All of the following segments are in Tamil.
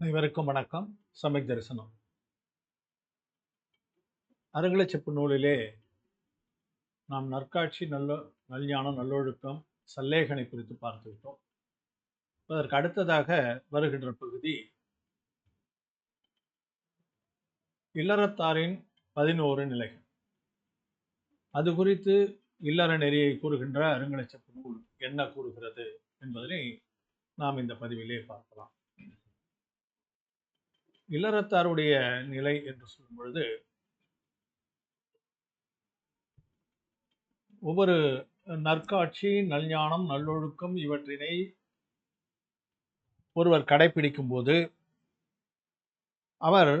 அனைவருக்கும் வணக்கம். சமயக் தரிசனம். அருங்கலச்செப்பு நூலிலே நாம் நற்காட்சி நல்ல நல்ஞானம் நல்லொழுக்கம் சல்லேகனை குறித்து பார்த்துவிட்டோம் அதற்கு அடுத்ததாக வருகின்ற பகுதி இல்லறத்தாரின் பதினோரு நிலைகள். அது குறித்து இல்லற நெறியை கூறுகின்ற அருங்கலச்செப்பு நூல் என்ன கூறுகிறது என்பதனை நாம் இந்த பதிவிலே பார்க்கலாம். இல்லறத்தாருடைய நிலை என்று சொல்லும் பொழுது ஒவ்வொரு நற்காட்சி நல்ஞானம் நல்லொழுக்கம் இவற்றினை ஒருவர் கடைபிடிக்கும் போது அவர்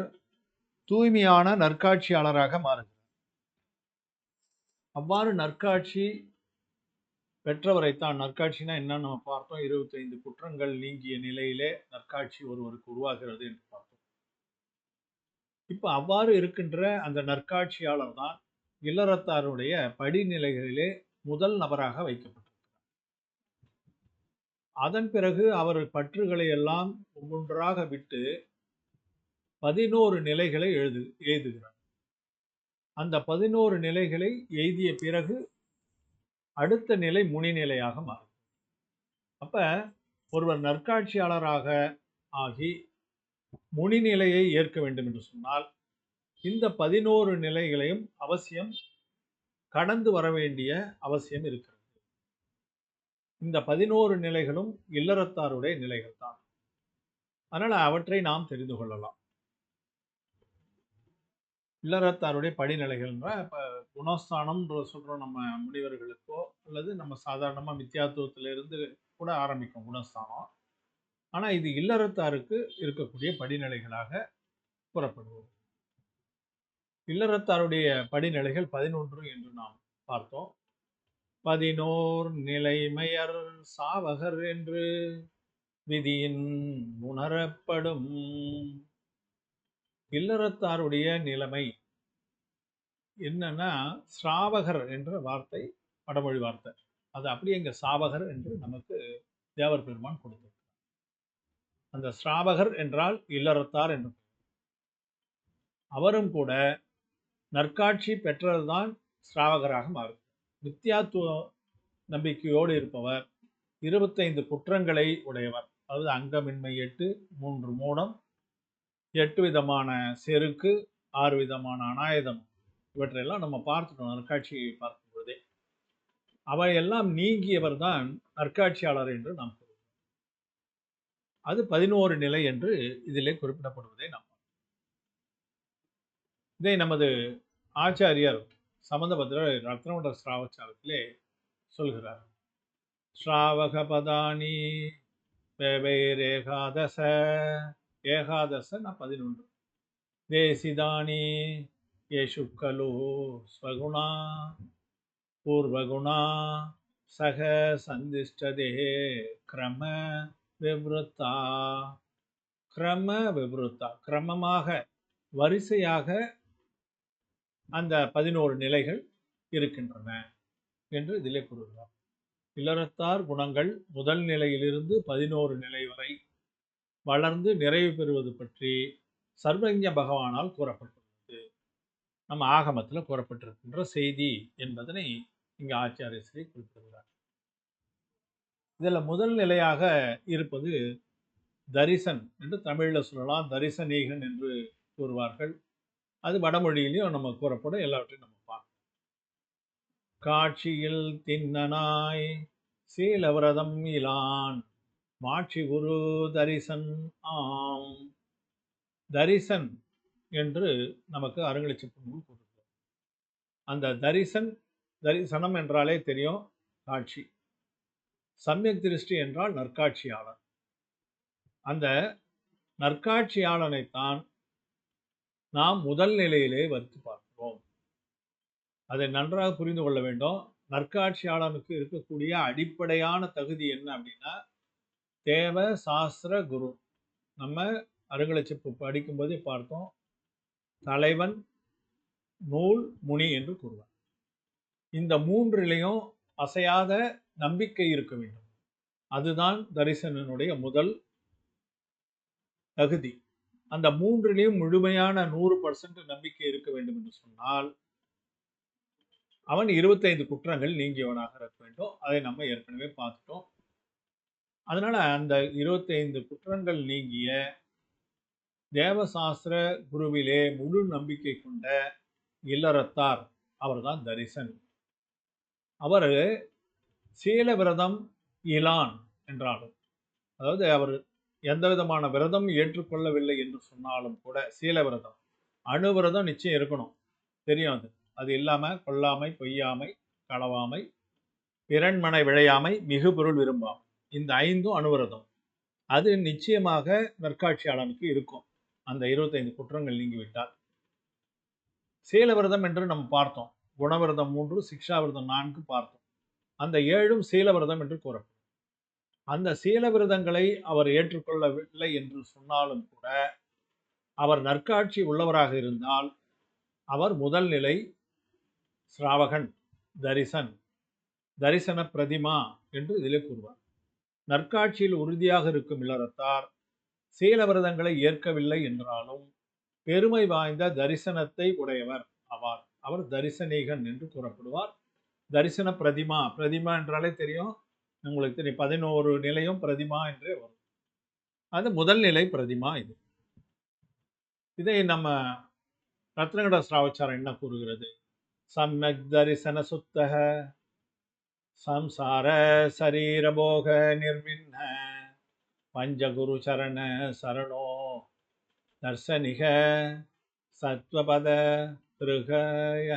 தூய்மையான நற்காட்சியாளராக மாறுகிறார். அவ்வாறு நற்காட்சி பெற்றவரைத்தான் நற்காட்சினா என்ன நம்ம பார்த்தோம். இருபத்தைந்து குற்றங்கள் நீங்கிய நிலையிலே நற்காட்சி ஒருவருக்கு உருவாகிறது என்று. இப்போ அவ்வாறு இருக்கின்ற அந்த நற்காட்சியாளர் தான் இல்லறத்தாருடைய படிநிலைகளிலே முதல் நபராக வைக்கப்பட்டிருக்கிறார். அதன் பிறகு அவர் பற்றுகளை எல்லாம் ஒவ்வொன்றாக விட்டு பதினோரு நிலைகளை எழுது எழுதுகிறார் அந்த பதினோரு நிலைகளை எய்திய பிறகு அடுத்த நிலை முனிநிலையாக மாறும். அப்போ ஒருவர் நற்காட்சியாளராக ஆகி முனிநிலையை ஏற்க வேண்டும் என்று சொன்னால் இந்த பதினோரு நிலைகளையும் அவசியம் கடந்து வர வேண்டிய அவசியம் இருக்கிறது. இந்த பதினோரு நிலைகளும் இல்லறத்தாருடைய நிலைகள் தான். அதனால அவற்றை நாம் தெரிந்து கொள்ளலாம். இல்லறத்தாருடைய படிநிலைகள்ன்ற இப்போ குணஸ்தானம் சொல்கிறோம் நம்ம முனிவர்களுக்கோ அல்லது நம்ம சாதாரணமாக மித்தியாத்துவத்திலிருந்து கூட ஆரம்பிக்கும் குணஸ்தானம். ஆனால் இது இல்லறத்தாருக்கு இருக்கக்கூடிய படிநிலைகளாக கூறப்படுவது இல்லறத்தாருடைய படிநிலைகள் பதினொன்று என்று நாம் பார்த்தோம். பதினோர் நிலைமையர் சாவகர் என்று விதியின் உணரப்படும். இல்லறத்தாருடைய நிலைமை என்னன்னா ஸ்ராவகர் என்ற வார்த்தை வடமொழி வார்த்தை. அது அப்படியே இங்க சாவகர் என்று நமக்கு தேவர் பெருமான் கொடுத்தது அந்த ஸ்ராவகர் என்றால் இல்லறத்தார் என்று அவரும் கூட நற்காட்சி பெற்றதுதான் ஸ்ராவகராக மாறும். மித்தியாத்துவ நம்பிக்கையோடு இருப்பவர் இருபத்தைந்து குற்றங்களை உடையவர். அதாவது அங்கமின்மை எட்டு மூன்று மூடம் எட்டு விதமான செருக்கு ஆறு விதமான அநாயுதம் இவற்றையெல்லாம் நம்ம பார்த்துட்டோம் நற்காட்சியை பார்க்கும் பொழுதே. அவையெல்லாம் நீங்கியவர் தான் நற்காட்சியாளர் என்று நாம் கூறுவோம் அது பதினோரு நிலை என்று இதிலே குறிப்பிடப்படுவதை நாம் இதை நமது ஆச்சாரியர் சம்பந்தபத்திரர் ரத்னவண்ட ஸ்ராவச்சாரத்திலே சொல்கிறார். ஸ்ராவக பதானி ஏகாதச ஏகாதச பதினொன்று. தேசிதானி ஏஷு கலு ஸ்வகுணா பூர்வகுணா சக சந்திஷ்டதே கிரம விவருத்தா. கிரம விவருத்தா. கிரமமாக வரிசையாக அந்த பதினோரு நிலைகள் இருக்கின்றன என்று இதிலே கூறுகிறார். இல்லறத்தார் குணங்கள் முதல் நிலையிலிருந்து பதினோரு நிலை வரை வளர்ந்து நிறைவு பெறுவது பற்றி சர்வஜ பகவானால் கூறப்பட்டுள்ளது. நம்ம ஆகமத்தில் கூறப்பட்டிருக்கின்ற செய்தி என்பதனை இங்கு ஆச்சாரியஸ்ரீ குறிப்பிடுகிறார். இதில் முதல் நிலையாக இருப்பது தரிசன் என்று தமிழில் சொல்லலாம். தரிசனீகன் என்று கூறுவார்கள். அது வடமொழியிலையும் நம்ம கூறப்படும். எல்லாவற்றையும் நம்ம பார்க்கணும் காட்சியில் தின்னனாய் சீலவிரதம் இலான். மாட்சி குரு தரிசன் ஆம். தரிசன் என்று நமக்கு அருங்கலிச்சிப்பு நூல் கூறுகிறது அந்த தரிசன் தரிசனம் என்றாலே தெரியும். காட்சி. சமயக் திருஷ்டி என்றால் நற்காட்சியாளர். அந்த நற்காட்சியாளனைத்தான் நாம் முதல் நிலையிலே வறுத்து பார்க்கிறோம். அதை நன்றாக புரிந்து கொள்ள வேண்டும். நற்காட்சியாளனுக்கு இருக்கக்கூடிய அடிப்படையான தகுதி என்ன அப்படின்னா தேவ சாஸ்திர குரு. நம்ம அருங்கலச்சிப்பு படிக்கும்போதே பார்த்தோம். தலைவன் நூல் முனி என்று கூறுவார். இந்த மூன்றிலையும் அசையாத நம்பிக்கை இருக்க வேண்டும். அதுதான் தரிசனனுடைய முதல் தகுதி. அந்த மூன்றிலையும் முழுமையான நூறு பர்சன்ட் நம்பிக்கை இருக்க வேண்டும் என்று சொன்னால் அவன் இருபத்தைந்து குற்றங்கள் நீங்கியவனாக இருக்க வேண்டும். அதை நம்ம ஏற்கனவே பார்த்துட்டோம். அதனால அந்த இருபத்தைந்து குற்றங்கள் நீங்கிய தேவசாஸ்திர குருவிலே முழு நம்பிக்கை கொண்ட இல்லறத்தார். அவர்தான் தரிசன். அவர் சீல விரதம் இலான் என்றாலும் அதாவது அவர் எந்த விதமான விரதம் ஏற்றுக்கொள்ளவில்லை என்று சொன்னாலும் கூட சீல விரதம் நிச்சயம் இருக்கணும். தெரியும் அது. அது இல்லாம கொல்லாமை பொய்யாமை களவாமை பிறன்மனை விழையாமை மிகு பொருள் விரும்பாம். இந்த ஐந்தும் அணுவிரதம். அது நிச்சயமாக நற்காட்சியாளனுக்கு இருக்கும். அந்த இருபத்தைந்து குற்றங்கள் நீங்கிவிட்டால். சீலவிரதம் என்று நம்ம பார்த்தோம். குணவிரதம் மூன்று சிக்ஷாவிரதம் நான்கு பார்த்தோம். அந்த ஏழும் சீலவிரதம் என்று கூறப்படும் அந்த சீலவிரதங்களை அவர் ஏற்றுக்கொள்ளவில்லை என்று சொன்னாலும் கூட அவர் நற்காட்சி உள்ளவராக இருந்தால் அவர் முதல் நிலை ஸ்ராவகன் தரிசன் தரிசன பிரதிமா என்று இதிலே கூறுவார். நற்காட்சியில் உறுதியாக இருக்கும் இல்லறத்தார் சீலவிரதங்களை ஏற்கவில்லை என்றாலும் பெருமை வாய்ந்த தரிசனத்தை உடையவர் ஆவார் அவர் தரிசனீகன் என்று கூறப்படுவார். தரிசன பிரதிமா. பிரதிமா என்றாலே தெரியும். உங்களுக்கு தெரியும். பதினோரு நிலையும் பிரதிமா என்றே வரும். அது முதல் நிலை பிரதிமா இது. இதை நம்ம ரத்னகட சிராவச்சாரம் என்ன கூறுகிறது? சம்யக் தரிசன சுத்தக சம்சார சரீரபோக நிர்விண்ண பஞ்சகுரு சரண சரணோ தர்சனிக சத்வபத திருகய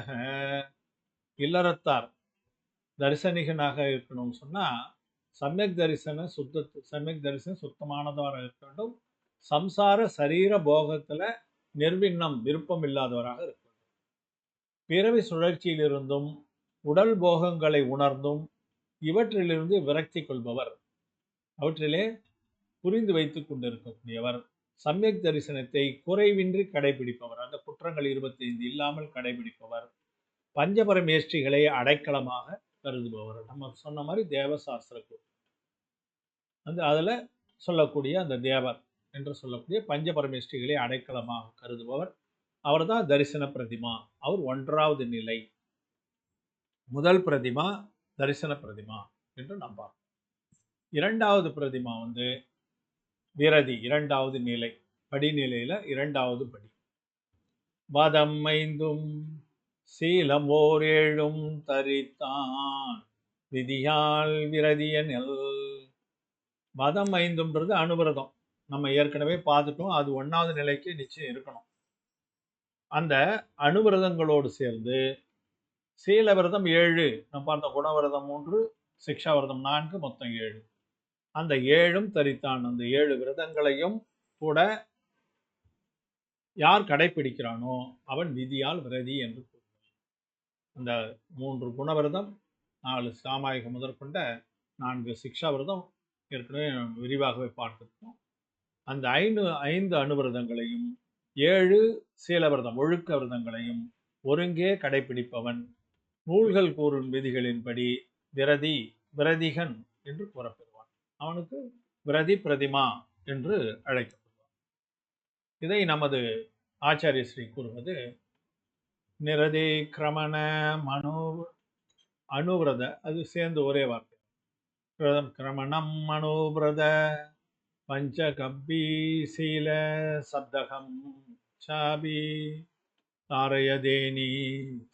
இல்லறத்தார். தரிசனிகனாக இருக்கணும்னு சொன்னால் சமயக் தரிசன சுத்த சமயக் தரிசனம் சுத்தமானதாக இருக்க வேண்டும். சம்சார சரீர போகத்தில் நிர்விண்ணம் விருப்பம் இல்லாதவராக இருக்க வேண்டும். பிறவி சுழற்சியிலிருந்தும் உடல் போகங்களை உணர்ந்தும் இவற்றிலிருந்து விரக்தி கொள்பவர். அவற்றிலே புரிந்து வைத்து கொண்டிருக்கக்கூடியவர். சமயக் தரிசனத்தை குறைவின்றி கடைபிடிப்பவர். அந்த குற்றங்கள் இருபத்தைந்து இல்லாமல் கடைபிடிப்பவர். பஞ்சபரமேஷ்டிகளை அடைக்கலமாக கருதுபவர் நம்ம சொன்ன மாதிரி தேவசாஸ்திர குரு வந்து அதில் சொல்லக்கூடிய அந்த தேவர் என்று சொல்லக்கூடிய பஞ்சபரமேஷ்டிகளை அடைக்கலமாக கருதுபவர். அவர்தான் தரிசன பிரதிமா. அவர் ஒன்றாவது நிலை. முதல் பிரதிமா தரிசன பிரதிமா என்று நம்பார் இரண்டாவது பிரதிமா வந்து விரதி இரண்டாவது நிலை. படிநிலையில் இரண்டாவது படி. வதம் ஐந்தும் சீலம் ஓர் ஏழும் தரித்தான். விதியால் விரதியனில் மதம் ஐந்துன்றது அனுவிரதம். நம்ம ஏற்கனவே பார்த்துட்டோம். அது ஒன்றாவது நிலைக்கு நிச்சயம் இருக்கணும். அந்த அணுவிரதங்களோடு சேர்ந்து சீலவிரதம் ஏழு. நம்ம பார்த்த குணவிரதம் மூன்று சிக்ஷா விரதம் நான்கு மொத்தம் ஏழு. அந்த ஏழும் தரித்தான். அந்த ஏழு விரதங்களையும் கூட யார் கடைபிடிக்கிறானோ அவன் விதியால் விரதி என்று அந்த மூன்று குணவிரதம் நாலு சாமாயிக முதற்கொண்ட நான்கு சிக்ஷா விரதம் ஏற்கனவே விரிவாகவே பார்த்துருக்கோம். அந்த ஐந்து ஐந்து அணுவிரதங்களையும் ஏழு சீலவிரதம் ஒழுக்க விரதங்களையும் ஒருங்கே கடைபிடிப்பவன். நூல்கள் கூறும் விதிகளின்படி விரதி விரதிகன் என்று கூறப்பெறுவான் அவனுக்கு விரதி பிரதிமா என்று அழைக்கப்படுவான். இதை நமது ஆச்சாரிய ஸ்ரீ கூறுவது நிரதி கிரமண மனோ அணுவிரத அது சேர்ந்து ஒரே வார்த்தை. கிரதம் கிரமணம் மனோவிரத பஞ்சகப்பி சீல சப்தகம் சாபி தாரயதேனி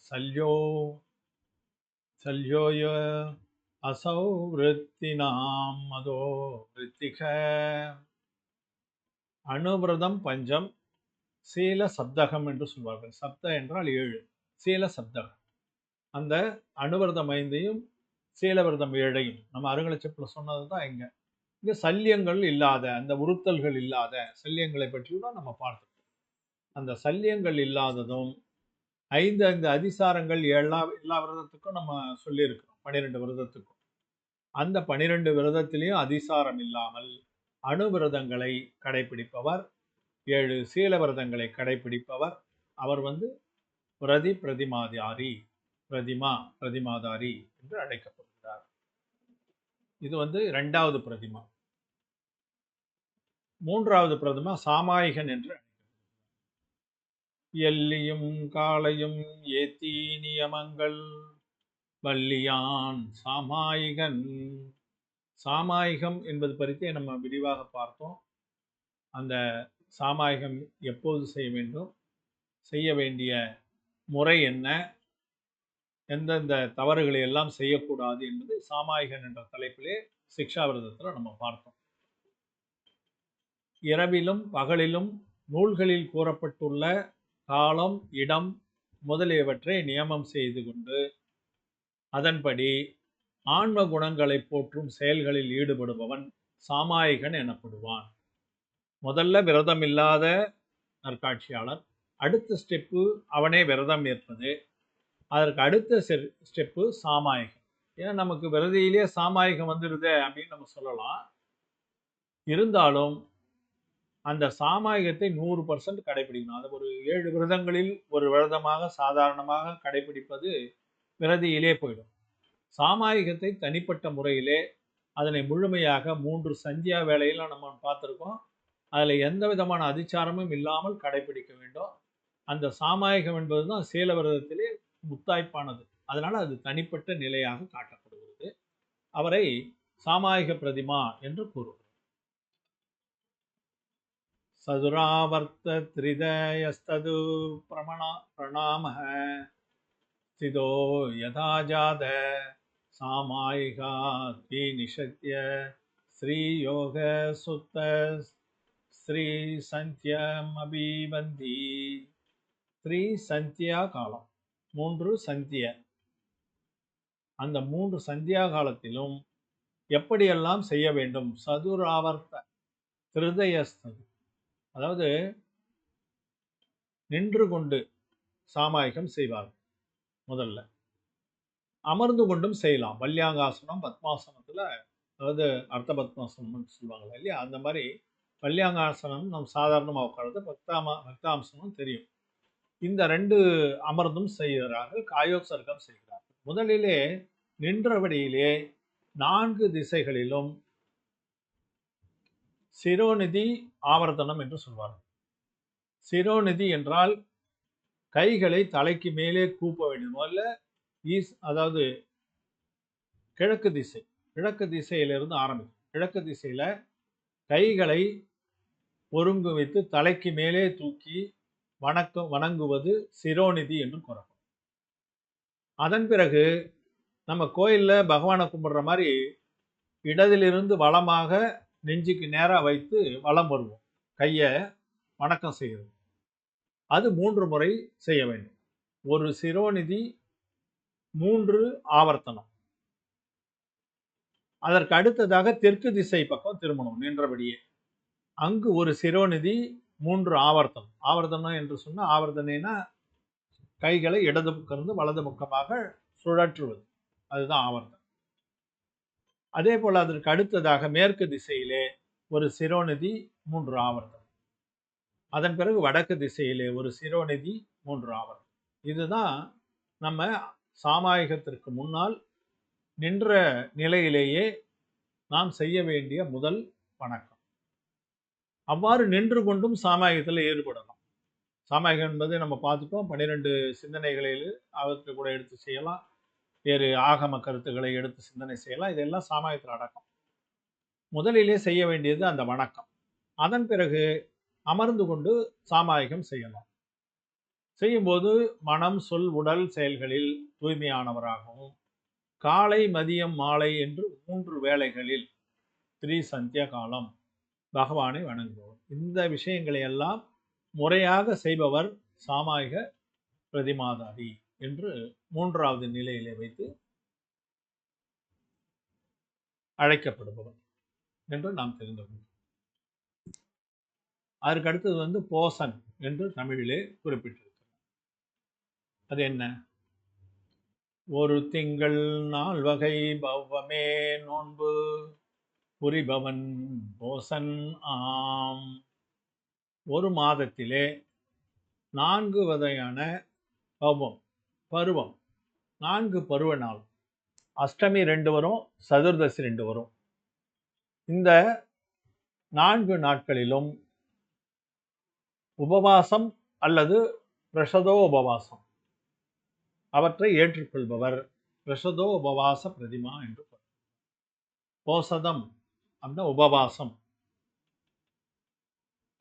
சல்யோ சல்யோய அசௌ விருத்தினாம் மதோ விருத்திக. அணுவிரதம் பஞ்சம் சீல சப்தகம் என்று சொல்வார்கள். சப்த என்றால் ஏழு. சேல சப்தகம். அந்த அணுவிரதம் ஐந்தையும் சேலவிரதம் ஏழையும். நம்ம அருங்கலச்சப்பில் சொன்னது தான் இங்கே. இங்கே சல்யங்கள் இல்லாத அந்த உறுத்தல்கள் இல்லாத சல்யங்களை பற்றி கூட நம்ம பார்த்துட்டோம் அந்த சல்யங்கள் இல்லாததும் ஐந்து ஐந்து அதிசாரங்கள் எல்லா எல்லா விரதத்துக்கும் நம்ம சொல்லியிருக்கிறோம். பன்னிரெண்டு விரதத்துக்கும். அந்த பனிரெண்டு விரதத்திலையும் அதிசாரம் இல்லாமல் அணுவிரதங்களை கடைபிடிப்பவர் ஏழு சீலவிரதங்களை கடைபிடிப்பவர். அவர் வந்து பிரதி பிரதிமாதாரி பிரதிமா பிரதிமாதாரி என்று அழைக்கப்படுகிறார் இது வந்து இரண்டாவது பிரதிமா. மூன்றாவது பிரதிமா சாமாயிகன் என்று எல்லியும் காளையும் ஏத்தி நியமங்கள். வள்ளியான் சாமாயிகன். சாமாயிகம் என்பது பற்றி நம்ம விரிவாக பார்த்தோம். அந்த சாமாயிகம் எப்போது செய்ய வேண்டும்? செய்ய வேண்டிய முறை என்ன? எந்தெந்த தவறுகளை எல்லாம் செய்யக்கூடாது என்பது சாமாயிகன் என்ற தலைப்பிலே சிக்ஷாவிரதத்தில் நம்ம பார்த்தோம். இரவிலும் பகலிலும் நூல்களில் கூறப்பட்டுள்ள காலம் இடம் முதலியவற்றை நியமம் செய்து கொண்டு அதன்படி ஆன்ம குணங்களை போற்றும் செயல்களில் ஈடுபடுபவன் சாமாயிகன் எனப்படுவான். முதல்ல விரதம் இல்லாத நற்காட்சியாளர் அடுத்த ஸ்டெப்பு அவனே விரதம் ஏற்பது அதற்கு அடுத்த ஸ்டெப்பு சாமாயிகம். ஏன்னா நமக்கு விரதியிலேயே சாமாயிகம் வந்துடுது அப்படின்னு நம்ம சொல்லலாம். இருந்தாலும் அந்த சாமாயிகத்தை நூறு பர்சன்ட் கடைபிடிக்கணும். அது ஒரு ஏழு விரதங்களில் ஒரு விரதமாக சாதாரணமாக கடைபிடிப்பது விரதியிலே போயிடும். சாமாயிகத்தை தனிப்பட்ட முறையிலே அதனை முழுமையாக மூன்று சந்தியா வேலையில நம்ம பார்த்துருக்கோம். அதில் எந்த விதமான அதிச்சாரமும் இல்லாமல் கடைபிடிக்க வேண்டும். அந்த சாமாயிகம் என்பது தான் சீல விரதத்திலே முத்தாய்ப்பானது. அதனால அது தனிப்பட்ட நிலையாக காட்டப்படுகிறது. அவரை சாமாயிக பிரதிமா என்று கூறுவார். சதுராவர்த்த திரிதயஸ்தது பிரமணா பிரணாம ஸ்திதோ யதாஜாத சாமாயிகா தி நிஷத்திய ஸ்ரீயோக சுத்த ஸ்ரீ சந்தியம் அபிபந்தி ஸ்ரீ சந்தியா காலம் மூன்று சந்திய. அந்த மூன்று சந்தியா காலத்திலும் எப்படியெல்லாம் செய்ய வேண்டும்? சதுராவர்த்த திருதயஸ்தது அதாவது நின்று கொண்டு சாமாயிகம் செய்வார்கள் முதல்ல. அமர்ந்து கொண்டும் செய்யலாம். வல்யாங்காசனம் பத்மாசனத்தில் அதாவது அர்த்த பத்மாசனம்னு சொல்லுவாங்களா இல்லையா? அந்த மாதிரி பல்யாங்காசனம் நம் சாதாரணமாக உட்கார்றது பக்தாமா பக்தாம்சனம் தெரியும். இந்த ரெண்டு அமர்ந்தும் செய்கிறார்கள் காயோத்சர்க்கம் செய்கிறார்கள். முதலிலே நின்றபடியிலே நான்கு திசைகளிலும் சிரோநிதி ஆவர்த்தனம் என்று சொல்வார்கள். சிரோநிதி என்றால் கைகளை தலைக்கு மேலே கூப்ப வேண்டும். முதல்ல ஈஸ் அதாவது கிழக்கு திசை. கிழக்கு திசையிலிருந்து ஆரம்பிக்கும். கிழக்கு திசையில் கைகளை ஒருங்கு வைத்து தலைக்கு மேலே தூக்கி வணக்கம் வணங்குவது சிரோநிதி என்று கூறப்படும். அதன் பிறகு நம்ம கோயிலில் பகவானை கும்பிடுற மாதிரி இடதிலிருந்து வளமாக நெஞ்சுக்கு நேராக வைத்து வலம் வருவோம். கையை வணக்கம் செய்கிறது. அது மூன்று முறை செய்ய வேண்டும். ஒரு சிரோநிதி மூன்று ஆவர்த்தனம். அதற்கு அடுத்ததாக தெற்கு திசை பக்கம் திரும்பணும் நின்றபடியே. அங்கு ஒரு சிரோநிதி மூன்று ஆவர்த்தம். ஆவர்த்தனம் என்று சொன்னால் ஆவர்த்தனைனா கைகளை இடது பக்கம் வலது பக்கமாக சுழற்றுவது. அதுதான் ஆவர்த்தம். அதே போல் அதற்கு அடுத்ததாக மேற்கு திசையிலே ஒரு சிரோநிதி மூன்று ஆவர்த்தம். அதன் பிறகு வடக்கு திசையிலே ஒரு சிரோநிதி மூன்று ஆவர்த்தம். இதுதான் நம்ம சாமாயிகத்திற்கு முன்னால் நின்ற நிலையிலேயே நாம் செய்ய வேண்டிய முதல் வணக்கம். அவ்வாறு நின்று கொண்டும் சாமாயத்தில் ஈடுபடலாம். சாமாயகம் என்பது நம்ம பார்த்துட்டோம். பன்னிரெண்டு சிந்தனைகளில் அவற்றை கூட எடுத்து செய்யலாம். வேறு ஆகம கருத்துக்களை எடுத்து சிந்தனை செய்யலாம். இதெல்லாம் சாமாயத்தில் அடக்கம். முதலிலே செய்ய வேண்டியது அந்த வணக்கம். அதன் பிறகு அமர்ந்து கொண்டு சாமாயகம் செய்யலாம். செய்யும்போது மனம் சொல் உடல் செயல்களில் தூய்மையானவராகவும் காலை மதியம் மாலை என்று மூன்று வேளைகளில் த்ரீ சந்தியா காலம் பகவானை வணங்குபவர் இந்த விஷயங்களை எல்லாம் முறையாக செய்பவர் சாமாயிக பிரதிமாதாரி என்று மூன்றாவது நிலையிலே வைத்து அழைக்கப்படுபவர் என்று நாம் தெரிந்து கொண்டோம் அதற்கு அடுத்தது வந்து போசன் என்று தமிழிலே குறிப்பிட்டிருக்கிறார். அது என்ன? ஒரு திங்கள் நாள் வகை பவ்வமே நோன்பு. புரிபவன் போசன் ஆம். ஒரு மாதத்திலே நான்கு வகையான பவம் பருவம். நான்கு பருவ நாள். அஷ்டமி ரெண்டு வரும் சதுர்தசி ரெண்டு வரும். இந்த நான்கு நாட்களிலும் உபவாசம் அல்லது பிரசதோ உபவாசம் அவற்றை ஏற்றுக்கொள்பவர் பிரசதோ உபவாச பிரதிமா என்று போசதம். அப்படின்னா உபவாசம்.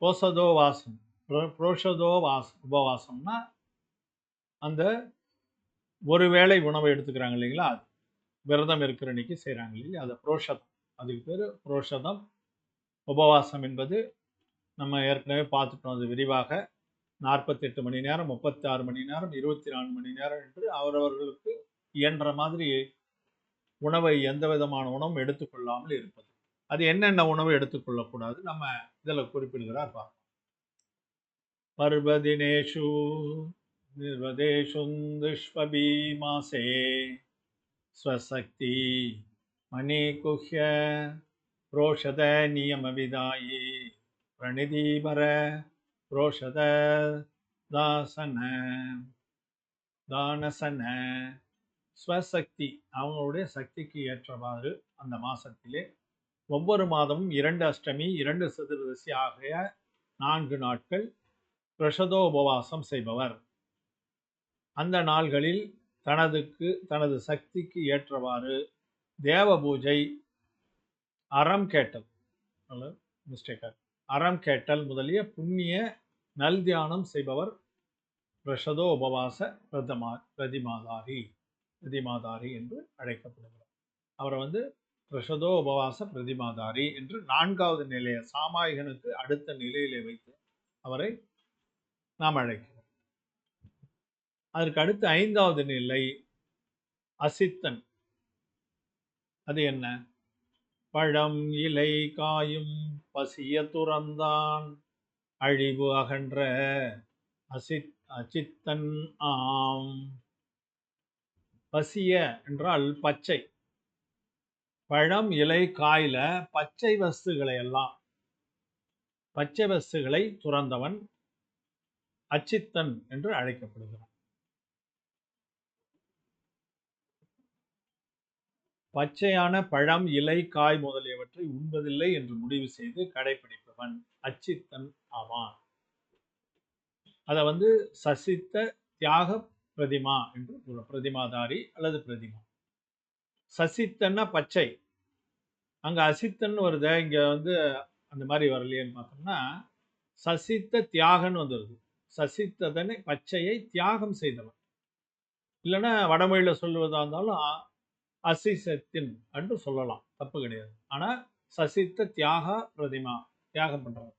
போசதோவாசம் புரோஷதோ வாசம் உபவாசம்னா அந்த ஒருவேளை உணவை எடுத்துக்கிறாங்க இல்லைங்களா? அது விரதம் இருக்கிற அன்னைக்கு செய்கிறாங்க இல்லையா அதை புரோஷதம். அதுக்கு பேர் புரோஷதம். உபவாசம் என்பது நம்ம ஏற்கனவே பார்த்துட்டோம். அது விரிவாக நாற்பத்தெட்டு மணி நேரம் முப்பத்தாறு மணி நேரம் இருபத்தி நாலு மணி நேரம் என்று அவரவர்களுக்கு இயன்ற மாதிரி உணவை எந்த விதமான உணவும் எடுத்துக்கொள்ளாமல் இருப்பது. அது என்னென்ன உணவு எடுத்துக்கொள்ளக்கூடாது நம்ம இதில் குறிப்பிடுகிறார் பார்ப்போம். பர்வதினேஷு நிர்வதேஷும் துஷ்பபி ஸ்வசக்தி ஸ்வசக்தி மணிகுஹ்ய புரோஷத நியமவிதாயி பிரணிதீபர புரோஷத தாசன தானசன ஸ்வசக்தி அவங்களுடைய சக்திக்கு ஏற்றவாறு அந்த மாசத்திலே ஒவ்வொரு மாதமும் இரண்டு அஷ்டமி இரண்டு சதுர்தசி ஆகிய நான்கு நாட்கள் பிரசதோபவாசம் செய்பவர். அந்த நாள்களில் தனதுக்கு தனது சக்திக்கு ஏற்றவாறு தேவ பூஜை அறம் கேட்டல் மிஸ்டேக்கர் அறம் கேட்டல் முதலிய புண்ணிய நல் தியானம் செய்பவர் பிரசதோ உபவாச பிரதமா பிரதிமாதாரி பிரதிமாதாரி என்று அழைக்கப்படுகிறார். அவரை வந்து பிரசதோ உபவாச பிரதிமாதாரி என்று நான்காவது நிலையை சாமாயிகனுக்கு அடுத்த நிலையிலே வைத்து அவரை நாம் அழைக்கிறோம். அதற்கு அடுத்து ஐந்தாவது நிலை அசித்தன். அது என்ன? பழம் இலை காயும் பசிய துறந்தான். அழிவு அகன்ற அசித் அச்சித்தன் ஆம். பசிய என்றால் பச்சை. பழம் இலை காயில பச்சை வஸ்துகளை எல்லாம் பச்சை வஸ்துகளை துறந்தவன் அச்சித்தன் என்று அழைக்கப்படுகிறான். பச்சையான பழம் இலை காய் முதலியவற்றை உண்பதில்லை என்று முடிவு செய்து கடைபிடிப்பவன் அச்சித்தன் ஆவான். அதை வந்து சசித்த தியாக பிரதிமா என்று பிரதிமாதாரி அல்லது பிரதிமா. சசித்தன்னா பச்சை. அங்க அசித்தன் வருது. இங்க வந்து அந்த மாதிரி வரலையேன்னு பார்த்தோம்னா சசித்த தியாகன்னு வந்துருது. சசித்ததனை பச்சையை தியாகம் செய்தவன். இல்லைன்னா வடமொழியில் சொல்லுவதாக இருந்தாலும் அசிசத்தின் என்று சொல்லலாம். தப்பு கிடையாது. ஆனால் சசித்த தியாக பிரதிமா தியாகம் பண்ணுறவன்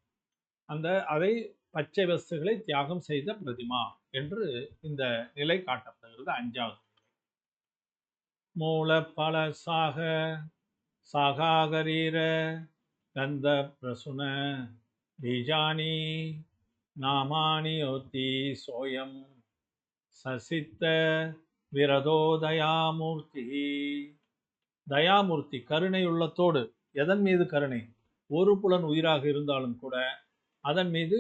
அந்த அதை பச்சை வஸ்துகளை தியாகம் செய்த பிரதிமா என்று இந்த நிலை காட்டப்படுகிறது. அஞ்சாவது. மூல பல சாக சாகாகரீர கந்த பிரசுன பீஜானி நாமானி ஒத்தி சோயம் சசித்த விரதோ தயாமூர்த்தி தயாமூர்த்தி கருணை உள்ளத்தோடு எதன் மீது கருணை? ஒரு புலன் உயிராக இருந்தாலும் கூட அதன் மீது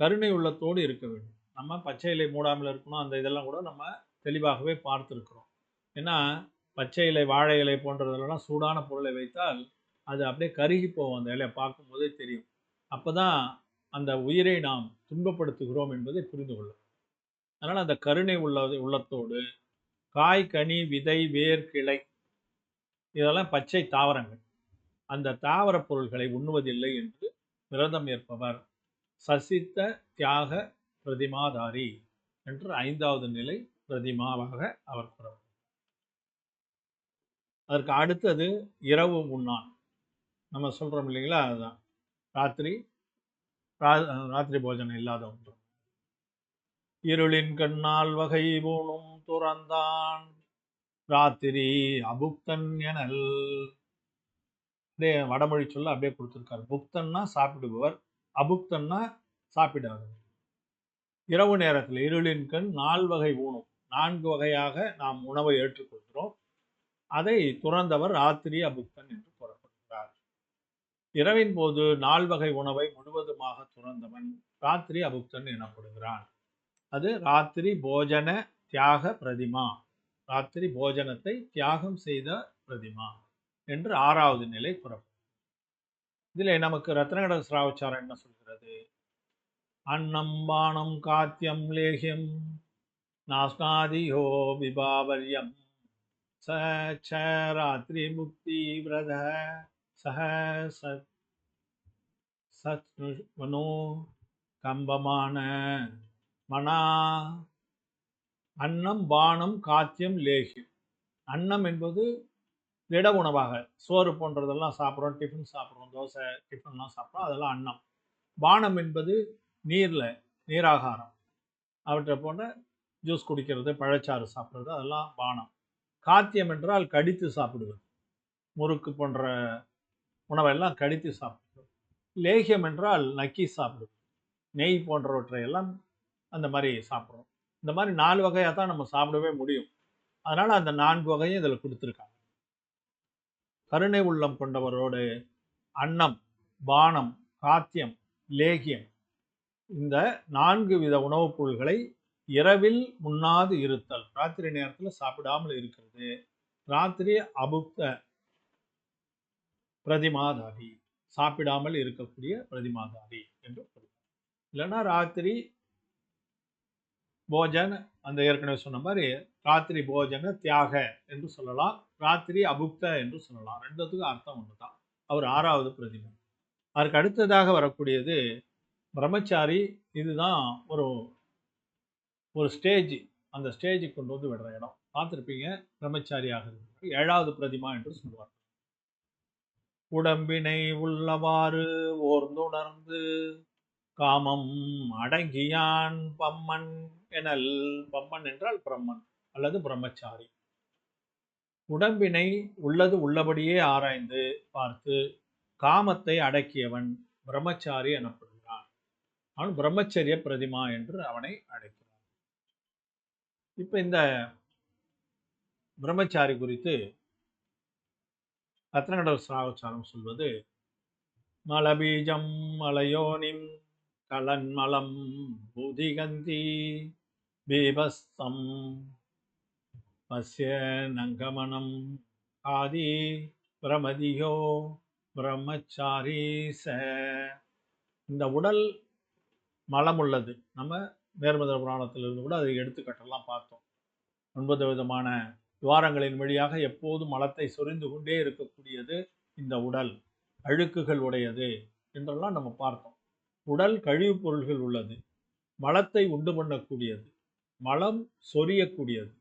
கருணை உள்ளத்தோடு இருக்க வேண்டும். நம்ம பச்சை இலை மூடாமல் இருக்கணும் அந்த இதெல்லாம் கூட நம்ம தெளிவாகவே பார்த்துருக்குறோம். ஏன்னா பச்சை இலை வாழை இலை போன்றதெல்லாம் சூடான பொருளை வைத்தால் அது அப்படியே கருகி போகும் அந்த இலையை பார்க்கும்போதே தெரியும். அப்போ தான் அந்த உயிரை நாம் துன்பப்படுத்துகிறோம் என்பதை புரிந்து கொள்ளும். அதனால் அந்த கருணை உள்ள உள்ளத்தோடு காய் கனி விதை வேர் கிளை இதெல்லாம் பச்சை தாவரங்கள். அந்த தாவர பொருள்களை உண்ணுவதில்லை என்று விரதம் ஏற்பவர் சசித்த தியாக பிரதிமாதாரி என்று ஐந்தாவது நிலை பிரதிமாவாக அவர் கூறப்படுகிறார் அதற்கு அடுத்தது இரவு உண்ணான் நம்ம சொல்கிறோம் இல்லைங்களா? அதுதான். ராத்திரி ரா- ராத்திரி போஜனம் இல்லாத ஒன்று. இருளின் கண்ணால் வகை ஊனும் துறந்தான். ராத்திரி அபுக்தன் எனல். அப்படியே வடமொழி சொல்ல அப்படியே கொடுத்துருக்காரு. புக்தன்னா சாப்பிடுபவர் அபுக்தன்னா சாப்பிடாதவர். இரவு நேரத்தில் இருளின் கண் நால் வகை ஊனும் நான்கு வகையாக நாம் உணவை ஏற்றுக்கொள்கிறோம். அதை துறந்தவர் ராத்திரி அபுக்தன் என்று கூறப்படுகிறார் இரவின் போது நால் வகை உணவை முழுவதுமாக துறந்தவன் ராத்திரி அபுக்தன் எனப்படுகிறான். அது ராத்திரி போஜன தியாக பிரதிமா. ராத்திரி போஜனத்தை தியாகம் செய்த பிரதிமா என்று ஆறாவது நிலை புறப்படும் இதில் நமக்கு ரத்னகட சிராவச்சாரம் என்ன சொல்கிறது? அன்னம் பானம் காத்தியம் லேகியம் நாஸ்நாதியோ விபாவரியம். ச ச ராத்திரி முக்தி விரத சஹ சத் சத்மனோ கம்பமான மனா அன்னம் பானம் காத்தியம் லேகியம் அன்னம் என்பது திட உணவாக சோறு போன்றதெல்லாம் சாப்பிட்றோம் டிஃபன் சாப்பிட்றோம் தோசை டிஃபன்லாம் சாப்பிட்றோம் அதெல்லாம் அன்னம். பானம் என்பது நீரில் நீராகாரம். அவற்றை போன்ற ஜூஸ் குடிக்கிறது பழச்சாறு சாப்பிட்றது அதெல்லாம் பானம். காத்தியம் என்றால் கடித்து சாப்பிடுவது. முறுக்கு போன்ற உணவெல்லாம் கடித்து சாப்பிடுவது. லேகியம் என்றால் நக்கி சாப்பிடுவது. நெய் போன்றவற்றை எல்லாம் அந்த மாதிரி சாப்பிட்றோம். இந்த மாதிரி நாலு வகையாக தான் நம்ம சாப்பிடவே முடியும். அதனால் அந்த நான்கு வகையும் இதில் கொடுத்துருக்காங்க. கருணை உள்ளம் கொண்டவரோடு அன்னம் பானம் காத்தியம் லேகியம் இந்த நான்கு வித உணவுப் பொருள்களை இரவில் முன்னாது இருத்தல். ராத்திரி நேரத்தில் சாப்பிடாமல் இருக்கிறது. ராத்திரி அபுக்த பிரதிமாதாதி. சாப்பிடாமல் இருக்கக்கூடிய பிரதிமாதாதி என்று இல்லைன்னா ராத்திரி போஜன் அந்த ஏற்கனவே சொன்ன மாதிரி ராத்திரி போஜன தியாக என்று சொல்லலாம். ராத்திரி அபுக்த என்று சொல்லலாம். ரெண்டுத்துக்கும் அர்த்தம் ஒன்று தான் அவர் ஆறாவது பிரதிமன் அதற்கு அடுத்ததாக வரக்கூடியது பிரம்மச்சாரி. இதுதான் ஒரு ஒரு ஸ்டேஜ் அந்த ஸ்டேஜுக்கு கொண்டு வந்து விடுற இடம். பார்த்துருப்பீங்க பிரம்மச்சாரியாக ஏழாவது பிரதிமா என்று சொல்லுவார் உடம்பினை உள்ளவாறு ஓர்ந்துணர்ந்து காமம் அடங்கியான் பம்மன் எனல். பம்மன் என்றால் பிரம்மன் அல்லது பிரம்மச்சாரி. உடம்பினை உள்ளது உள்ளபடியே ஆராய்ந்து பார்த்து காமத்தை அடக்கியவன் பிரம்மச்சாரி எனப்படுகிறான். அவன் பிரம்மச்சரிய பிரதிமா என்று அவனை அழைக்கிறான் இப்போ இந்த பிரம்மச்சாரி குறித்து ரத்னகடர் சாகச்சாரம் சொல்வது மலபீஜம் மலையோனிம் கலன்மலம் புதிகந்தி பீபஸ்தம் பஸ்ய நங்கமனம் ஆதி பிரமதியோ பிரம்மச்சாரி ச இந்த உடல் மலம் உள்ளது நம்ம மேர்மத புராணத்திலிருந்து கூட அதை எடுத்துக்கட்டெல்லாம் பார்த்தோம். ஒன்பது விதமான துவாரங்களின் வழியாக எப்போதும் மலத்தை சொரிந்து கொண்டே இருக்கக்கூடியது இந்த உடல் அழுக்குகள் உடையது என்றெல்லாம் நம்ம பார்த்தோம். உடல் கழிவுப் பொருள்கள் உள்ளது மலத்தை உண்டு பண்ணக்கூடியது மலம் சொரியக்கூடியது.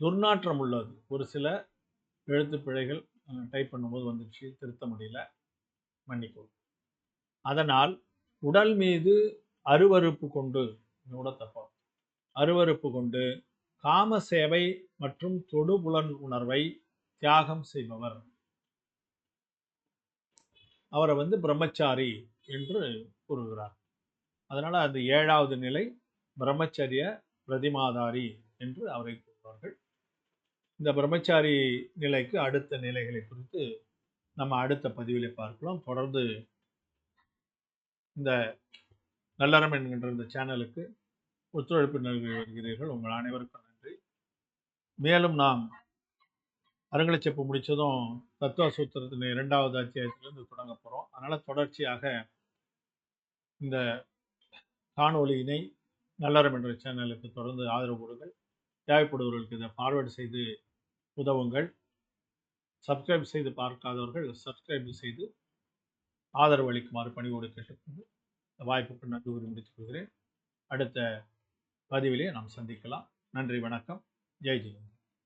துர்நாற்றம் உள்ளது. ஒரு சில எழுத்து பிழைகள் டைப் பண்ணும்போது வந்துச்சு திருத்த முடியல மன்னிக்கவும். அதனால் உடல் மீது அருவருப்பு கொண்டு கூட தப்பா? அருவருப்பு கொண்டு காம சேவை மற்றும் தொடுபுலன் உணர்வை தியாகம் செய்பவர். அவரை வந்து பிரம்மச்சாரி என்று கூறுகிறார். அதனால் அது ஏழாவது நிலை பிரம்மச்சரிய பிரதிமாதாரி என்று அவரை கூறுவார்கள். இந்த பிரம்மச்சாரி நிலைக்கு அடுத்த நிலைகளை குறித்து நம்ம அடுத்த பதிவில் பார்க்கலாம். தொடர்ந்து இந்த நல்லறம் என்கின்ற இந்த சேனலுக்கு ஒத்துழைப்பு நல்கி வருகிறீர்கள் உங்கள் அனைவருக்கும் நன்றி. மேலும் நாம் அரங்கலச்செப்பு முடித்ததும் தத்துவ சூத்திரத்தின் இரண்டாவது அத்தியாயத்திலிருந்து தொடங்க போகிறோம் அதனால் தொடர்ச்சியாக இந்த காணொலியினை நல்லறம் என்ற சேனலுக்கு தொடர்ந்து ஆதரவு கொடுங்கள். தேவைப்படுபவர்களுக்கு இதை ஃபார்வேர்டு செய்து உதவுங்கள். சப்ஸ்கிரைப் செய்து பார்க்காதவர்கள் சப்ஸ்கிரைப் செய்து ஆதரவு அளிக்குமாறு பணிவோடு கேட்டுக்கொண்டு வாய்ப்புக்கு நன்றி கூறி முடித்துக் கொள்கிறேன். அடுத்த பதிவிலே நாம் சந்திக்கலாம். நன்றி வணக்கம். ஜெய் ஜெயந்த்.